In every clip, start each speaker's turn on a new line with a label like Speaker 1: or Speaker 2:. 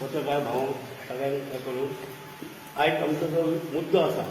Speaker 1: पत्रकार भाव सगळ्यांक करून. आयज आमचो जो मुद्दो आसा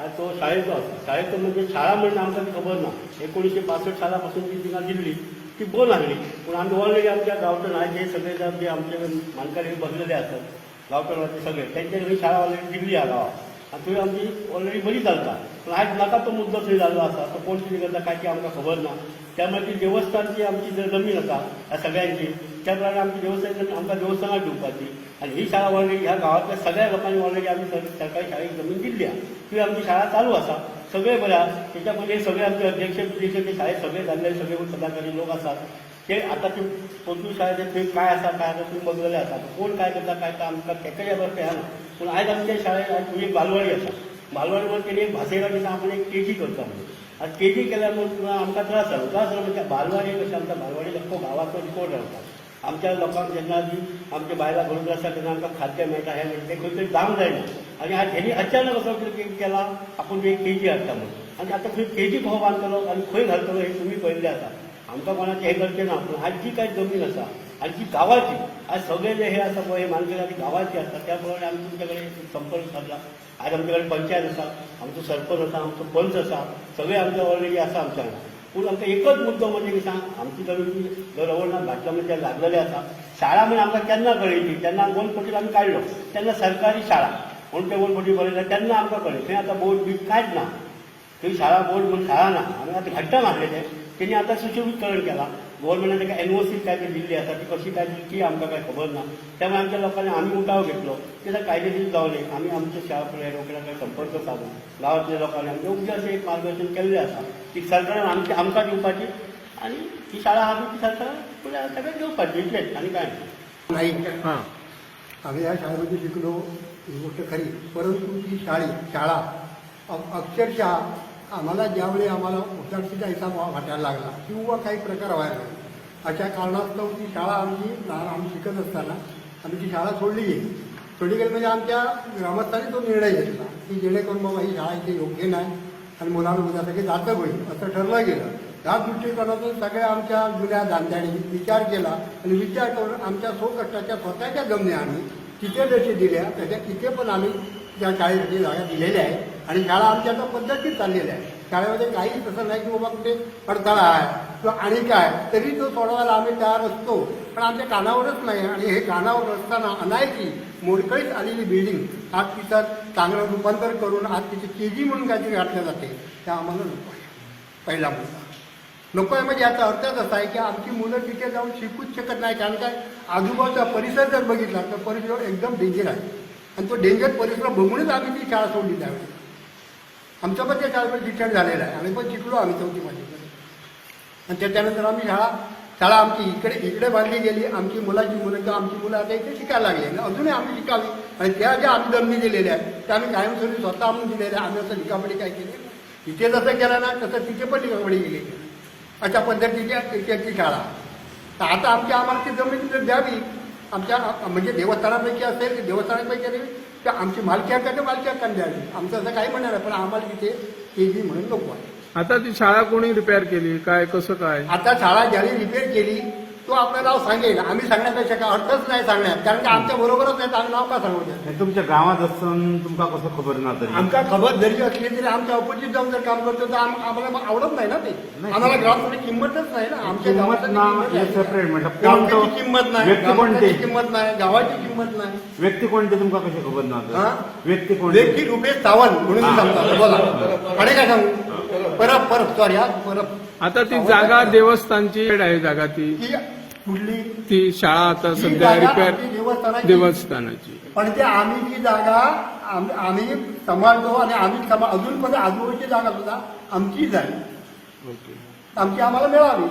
Speaker 1: आयज तो शाळेचो आसा शाळेचो म्हणजे शाळा म्हणजे आमकां खबर ना एकोणीशे पासष्ट साला पासून ती तिका दिल्ली ती बंद लागली पूण आमी ऑलरेडी आमच्या गांवठण आयज जे सगळे जे आमचे मानकारी बसलेले आसात गांवठणाचे सगळे तेंच्यानी शाळा ऑलरेडी दिल्ली हा गांवात. आनी थंय आमची ऑलरेडी बरी चलता पूण आयज नाका तो मुद्दो थंय जाल्लो आसा तो कोण कितें करता काय ती आमकां खबर ना. त्यामुळे ती देवस्थानची आमची जर जमीन आसा ह्या सगळ्यांची त्या प्रमाणे आमची देवस्थान आमकां देवस्थानाक दिवपाची आणि ही शाळा ऑलरेडी ह्या गावातल्या सगळ्या लोकांनी ऑलरेडी आम्ही सरकारी शाळेक जमीन दिल्ली आहे. ती आमची शाळा चालू आसा सगळे बरे. आहा त्याच्या पयलीं सगळे आमचे अध्यक्ष बिध्यक्ष ते शाळेत सगळे जाल्ले सगळे सदाकारी लोक आसात ते आता ते पोर्तुगीज शाळेचे थंय काय आसा काय आसा तुम्ही बघलेले आसा कोण काय करता काय तर आमकां तेका या बरं कळना पूण आयज आमच्या शाळेत आयज बालवाडी आसा बालवाडी म्हणून तेणी एक भासेरा दिसा आपण एक केजी करतो म्हणून. आज केजी केल्या म्हणून आमकां त्रास जालो त्रास जालो म्हणजे बालवाडी कशें आमच्या बालवाडी लोक गांवाचो रिपोर्ट रावता आमच्या लोकांक जेन्ना जी आमच्या बायलां गरोदर आसा तेन्ना आमकां खाद्य मेळटा हें मेळटा तें खंय तरी जावंक जायना आनी आज हेणी अचानक असो कितें केला आपूण एक केजी हाडटा म्हणून. आनी आतां खंय केजी खो बांदतलो आनी खंय घालतलो हे तुमी पळयल्लें आसा आमकां कोणाचें हें करचें ना पूण आज जी कांय जमीन आसा आणि जी गांवाची आज सगळे जे हे आसा पळय हे माणसं ती गांवाची आसता त्या प्रमाणे आमी कडेन संपर्क साधला. आज आमचे कडेन पंचायत आसा आमचो सरपंच आसा आमचो पंच आसा सगळे आमच्या ऑलरेडी आसा आमच्या. पूण आमकां एकच मुद्दो म्हणजे की सांग आमची जमीन जर अवरणात घातल्या म्हणजे लागलेले आसा शाळा म्हणजे आमकां केन्ना कळयली तेन्ना वन पटील आमी काडलो तेन्ना सरकारी शाळा म्हणून ते वन पटी बरयले तेन्ना आमकां कळ्ळें थंय आतां बोर्ड बीट कांयच ना थंय शाळा बोर्ड म्हणून शाळा ना. आमी आतां घडटा मारलेले तेणी आतां सुशोभीकरण केला. गव्हर्मेंटान ताका एनओसी काय ती दिल्ली आसा ती कशी काय दिली ती आमकां काय खबर ना. त्यामुळे आमच्या लोकांनी आमी उठाव घेतलो. तेन्ना कायदेशीर जावले आमी आमच्या शाळा फुडें रोखड्या संपर्क साधून गांवांतल्या लोकांनी आमचे योग्य अशें एक मार्गदर्शन केल्लें आसा ती सरकारान आमची आमकां दिवपाची. आनी ही शाळा आहा ती सरकारान फुडें सगळ्यांक दिवपाची. इतलेंच आनी कांय? नाही.
Speaker 2: हां.
Speaker 3: आम्ही या शाळेमध्ये शिकलो. ही गोष्ट खरी. परंतु ती शाळे शाळा अक्षरशः आम्हाला ज्यावेळी आम्हाला उपचारशीचा जायचा वाटायला लागला किंवा काही प्रकार व्हायला लागले. अशा कारणास्तव ती शाळा आमची लहान आम्ही शिकत असताना आम्ही ती शाळा सोडली गेली. सोडली गेली म्हणजे आमच्या ग्रामस्थांनी तो निर्णय घेतला की जेणेकरून बाबा ही शाळा इथे योग्य नाही आणि मुलांना उद्यासाठी जातं होईल असं ठरलं गेलं. या दृष्टिकोनातून सगळ्या आमच्या जुन्या जाणत्यांनी विचार केला आणि विचार करून आमच्या स्वकष्टाच्या स्वतःच्या जमने आम्ही तिथे जसे दिल्या त्याच्या तिथे पण आम्ही त्या शाळेसाठी जागा दिलेल्या आहे. आणि शाळा आमच्या आता पद्धतीत चाललेल्या आहे शाळेमध्ये काही तसं नाही की बाबा कुठे अडथळा आहे किंवा आणि काय तरी तो सोडवायला आम्ही तयार असतो. पण आमच्या कानावरच नाही आणि हे कानावर असताना अनायची मोडकळीत आलेली बिल्डिंग आज तिचं चांगलं रूपांतर करून आज तिची केजी म्हणून काहीतरी घातल्या जाते. त्या आम्हाला नको आहे. पहिला मुद्दा. नको आहे म्हणजे याचा अर्थच असा आहे की आमची मुलं तिथे जाऊन शिकूच शकत नाही. कारण काय आजूबाजूचा परिसर जर बघितला तर परिसर एकदम डेंजर आहे. आणि तो डेंजर परिसर बघूनच आम्ही ती शाळा सोडली त्यावेळी. आमचं पण त्या शाळेमध्ये शिक्षण झालेलं आहे. आम्ही पण शिकलो आम्ही चौथी माझ्याकडे आणि त्याच्यानंतर आम्ही शाळा शाळा आमची इकडे इकडे बांधली गेली. आमची मुलाची मुलं किंवा आमची मुलं आता इथे शिकायला लागली आणि अजूनही आम्ही शिकावी. आणि त्या ज्या आम्ही जमिनी दिलेल्या आहेत त्या आम्ही कायमस्वरूपी स्वतः आणून दिलेल्या आहे. आम्ही असं लिखापडी काय केली इथे जसं केलं ना तसं तिथे पण लिखापडी गेली. अशा पद्धतीच्या त्याची शाळा. तर आता आमच्या आम्हाला ती जमीन जर द्यावी आमच्या म्हणजे देवस्थानापैकी असेल की देवस्थानापैकी असेल तर आमची मालकी हक्काने मालकी हक्काने द्यावी. आमचं असं काही म्हणणार आहे पण आम्हाला तिथे के जी म्हणून नको आहे.
Speaker 2: आता ती शाळा कोणी रिपेअर केली? काय कसं काय?
Speaker 3: आता शाळा ज्याने रिपेअर केली तो आपलं नाव सांगेल. आम्ही सांगण्यापेक्षा काय अर्थच नाही सांगण्यात कारण की आमच्या बरोबरच नाही तर आम्ही नाव का सांगू
Speaker 4: हे तुमच्या गावात असून तुमका कसं खबर ना तरी?
Speaker 3: आमका खबर जरी असली तरी आमच्या ऑपोजिट जाऊन जर काम करतो तर आम- आम्हाला आवडत नाही ना ते.
Speaker 4: नाही.
Speaker 3: आम्हाला ग्रामसभेची किंमतच नाही ना. आमच्या
Speaker 4: किंमत
Speaker 3: गावाची
Speaker 4: ना
Speaker 3: किंमत
Speaker 4: हे
Speaker 3: आहे.
Speaker 4: सेपरेट म्हणतात
Speaker 3: किंमत नाही.
Speaker 4: व्यक्ती कोणते?
Speaker 3: ग्रामपंचायतीची किंमत नाही. गावाची किंमत नाही.
Speaker 4: व्यक्ती कोणते तुमका कशी खबर ना
Speaker 3: हा?
Speaker 4: व्यक्ती कोणते?
Speaker 3: व्यक्ती रुपेश सावंत म्हणून मी सांगतो बोला. आणि काय सांगू? परत परत सॉरी हा. परत
Speaker 2: आता ती जागा देवस्थानची आहे जागा ती.
Speaker 3: की कुठली?
Speaker 2: ती शाळा आता
Speaker 3: ही
Speaker 2: सध्या
Speaker 3: जागा
Speaker 2: रिपेअर
Speaker 3: आमची देवस्थानाची.
Speaker 2: देवस्थानाची.
Speaker 3: पण ते आम्ही ती जागा आम- आम्ही सांभाळतो आणि आम्ही सांभाळ अजून पण आजूबाजूची जागा सुद्धा आमचीच आहे.
Speaker 2: ओके.
Speaker 3: आमची आम्हाला मिळावी